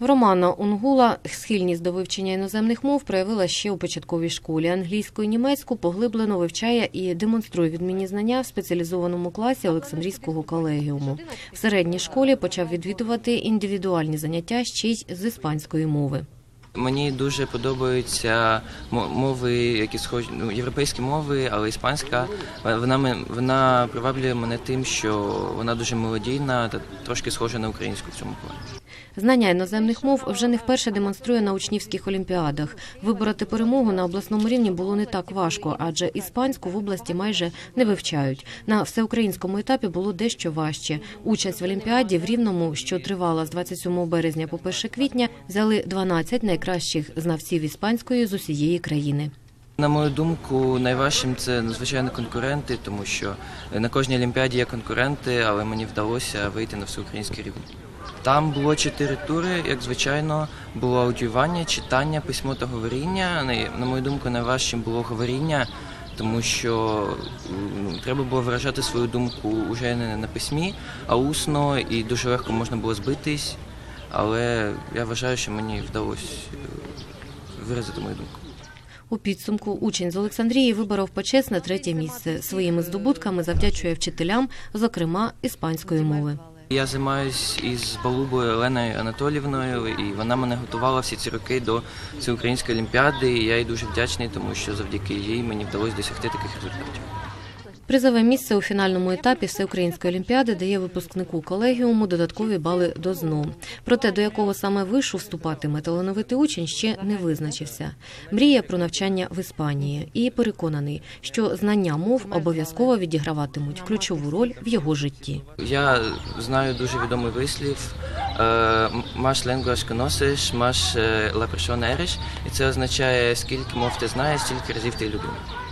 Романа Унгула схильність до вивчення іноземних мов проявила ще у початковій школі. Англійську і німецьку поглиблено вивчає і демонструє відмінні знання в спеціалізованому класі Олександрійського колегіуму. В середній школі почав відвідувати індивідуальні заняття ще й з іспанської мови. Мені дуже подобаються мо- мови, які схожі ну, європейські мови, але іспанська вона вона приваблює мене тим, що вона дуже мелодійна та трошки схожа на українську в цьому плані. Знання іноземних мов вже не вперше демонструє на учнівських олімпіадах. Вибороти перемогу на обласному рівні було не так важко, адже іспанську в області майже не вивчають. На всеукраїнському етапі було дещо важче. Участь в олімпіаді в Рівному, що тривала з 27 березня по 1 квітня, взяли 12 найкращих знавців іспанської з усієї країни. На мою думку, найважчим це надзвичайно конкуренти, тому що на кожній олімпіаді є конкуренти, але мені вдалося вийти на всеукраїнський рівень. Там було чотири тури, як звичайно, було аудіювання, читання, письмо та говоріння. На- мою думку, найважчим було говоріння, тому що треба було виражати свою думку вже не на письмі, а усно, і дуже легко можна було збитись. Але я вважаю, що мені вдалося е, виразити мою думку. У підсумку учень з Олександрії виборов почесне третє місце. Своїми здобутками завдячує вчителям, зокрема іспанської мови. Я займаюсь із Балубою Оленою Анатолівною, і вона мене готувала всі ці роки до всеукраїнської олімпіади. І я їй дуже вдячний, тому що завдяки їй мені вдалося досягти таких результатів. Призове місце у фінальному етапі всеукраїнської олімпіади дає випускнику колегіуму додаткові бали до ЗНО. Проте до якого саме вишу вступатиме талановитий учень ще не визначився. Мріє про навчання в Іспанії і переконаний, що знання мов обов'язково відіграватимуть ключову роль в його житті. Я знаю дуже відомий вислів «Маш lenguas conoces, маш la і це означає скільки мов ти знаєш, стільки разів ти людина.